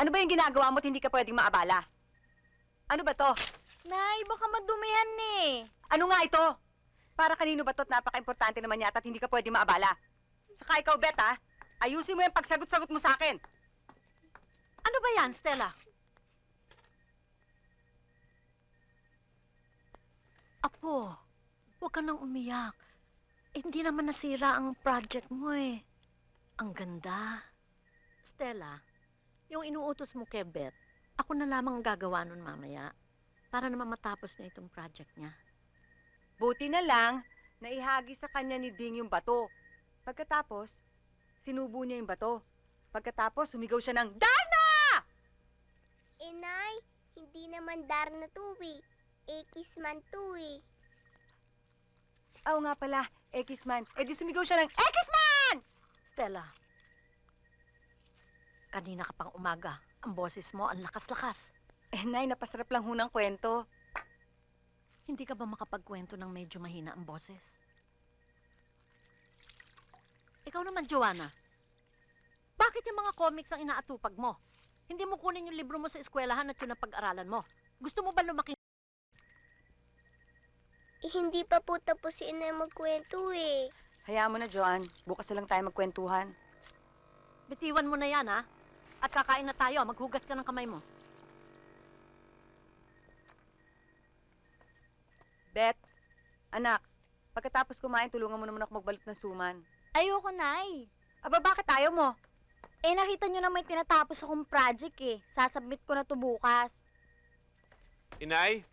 Ano ba yung ginagawa mo at hindi ka pwedeng maabala? Ano ba to? Nay, baka madumihan eh. Ano nga ito? Para kanino ba to at napaka-importante naman yata at hindi ka pwedeng maabala? Saka ikaw, Bet, ha? Ayusin mo yung pagsagot-sagot mo sa akin. Ano ba yan, Stella? Apo, huwag ka nang umiyak. Eh, hindi naman nasira ang project mo eh. Ang ganda. Stella, yung inuutos mo kay Beth, ako na lamang ang gagawa nun mamaya para naman matapos na itong project niya. Buti na lang, naihagi sa kanya ni Ding yung bato. Pagkatapos, sinubo niya yung bato. Pagkatapos, sumigaw siya ng, Darna! Inay, hindi naman Darna to eh. Ekis man to eh. Oo nga pala, Ekisman. Eh di sumigaw siya ng, Ekisman! Stella, kanina ka pang umaga, ang boses mo ang lakas-lakas. Eh, Nay, napasarap lang ho ng kwento. Hindi ka ba makapagkwento ng medyo mahina ang boses? Ikaw naman, Joanna. Bakit yung mga comics ang inaatupag mo? Hindi mo kunin yung libro mo sa eskwelahan at yun ang pag-aralan mo. Gusto mo ba lumaki? Eh, hindi pa po tapos si Inay magkwento eh. Hayaan mo na, Joan. Bukas na lang tayo magkwentuhan. Bitiwan mo na yan, ha? At kakain na tayo. Maghugas ka ng kamay mo. Bet, anak, pagkatapos kumain, tulungan mo naman ako magbalot ng suman. Ayoko, Nay. Aba, bakit ayaw mo? Eh, nakita nyo na may tinatapos akong project eh. Sasubmit ko na to bukas. Inay?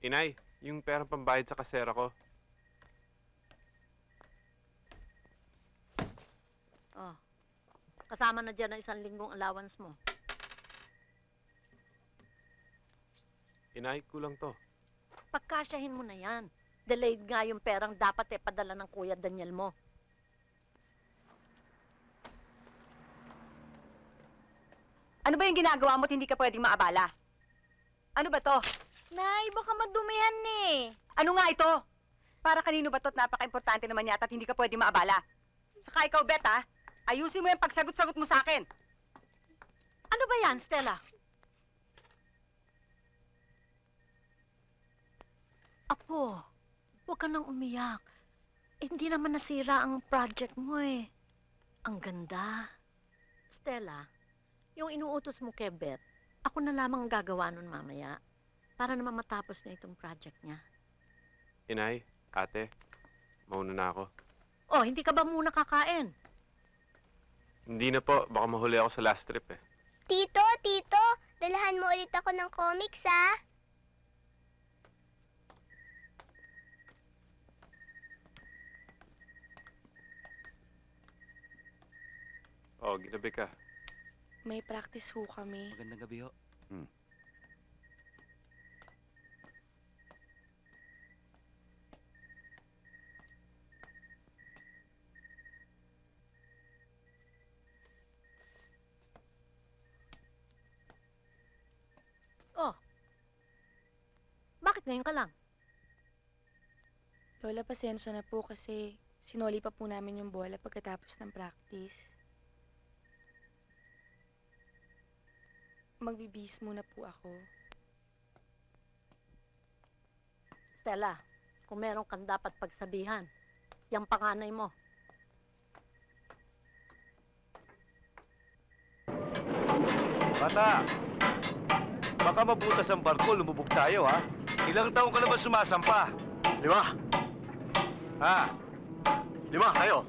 Inay, yung perang pambayad sa kasera ko. Oh. Kasama na dyan ang isang linggong allowance mo. Inay, kulang to. Pagkasyahin mo na yan. Delayed nga yung perang dapat eh padala ng Kuya Daniel mo. Ano ba yung ginagawa mo at hindi ka pwedeng maabala? Ano ba to? Nay, baka madumihan eh. Ano nga ito? Para kanino ba to at napaka-importante naman yata at hindi ka pwedeng maabala? Saka ikaw, Bet, ha? Ayusin mo yung pagsagot-sagot mo sa akin. Ano ba yan, Stella? Apo, huwag ka nang umiyak. Eh, hindi naman nasira ang project mo eh. Ang ganda. Stella, yung inuutos mo kay Beth, ako na lamang ang gagawa nun mamaya para naman matapos na itong project niya. Inay, ate, mauna na ako. Oh, hindi ka ba muna kakain? Hindi na po, baka mahuli ako sa last trip eh. Tito, tito, dalahan mo ulit ako ng comics ah. Oh, ginabi ka. May practice ho kami. Magandang gabi ho. Oh. Bakit ngayon ka lang? Lola, pasensya na po kasi sinoli pa po namin yung bola pagkatapos ng practice. Magbibihis muna po ako. Stella, kung meron kang dapat pagsabihan, yung panganay mo. Bata! Baka mabutas ang barko, lumubog tayo, ha? Ilang taong ka na ba sumasampa? Lima. Ha? Lima, kayo.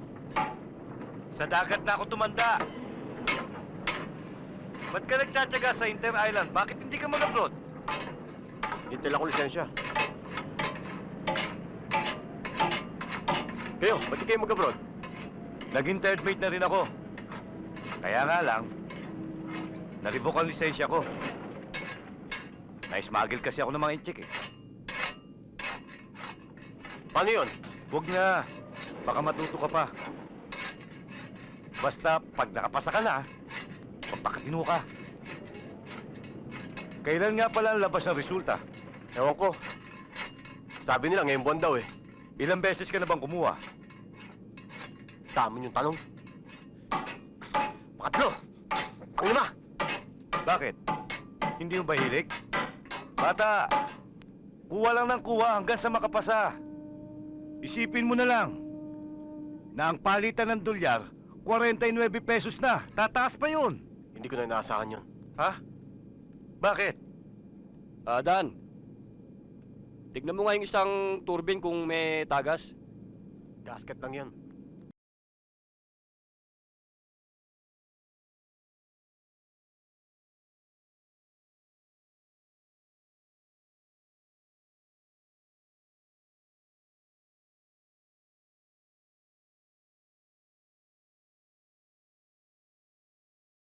Sa dagat na ako tumanda. Ba't ka nagtsatsaga sa Inter Island? Bakit hindi ka mag-abroad? Hintil ako lisensya. Kayo, ba't di kayo mag-abroad? Naging third mate na rin ako. Kaya nga lang, Naribok ang lisensya ko. Na-smuggle kasi ako ng mga inchik eh. Paano yun? Huwag na. Baka matuto ka pa. Basta, pag nakapasa ka na, magpakatino ka. Kailan nga pala ang labas ng resulta? Ewan ko. Sabi nila ngayon buwan daw eh. Ilang beses ka na bang kumuha? Dami yung tanong. Pangatlo! Ang lima! Bakit? Hindi mo ba hilig? Bata, kuha lang ng kuha hanggang sa makapasa. Isipin mo na lang na ang palitan ng dolyar, 49 pesos na. Tataas pa yun. Hindi ko na inaasahan yun. Ha? Bakit? Ah, Dan. Tignan mo nga yung isang turbine kung may tagas. Gasket lang yun.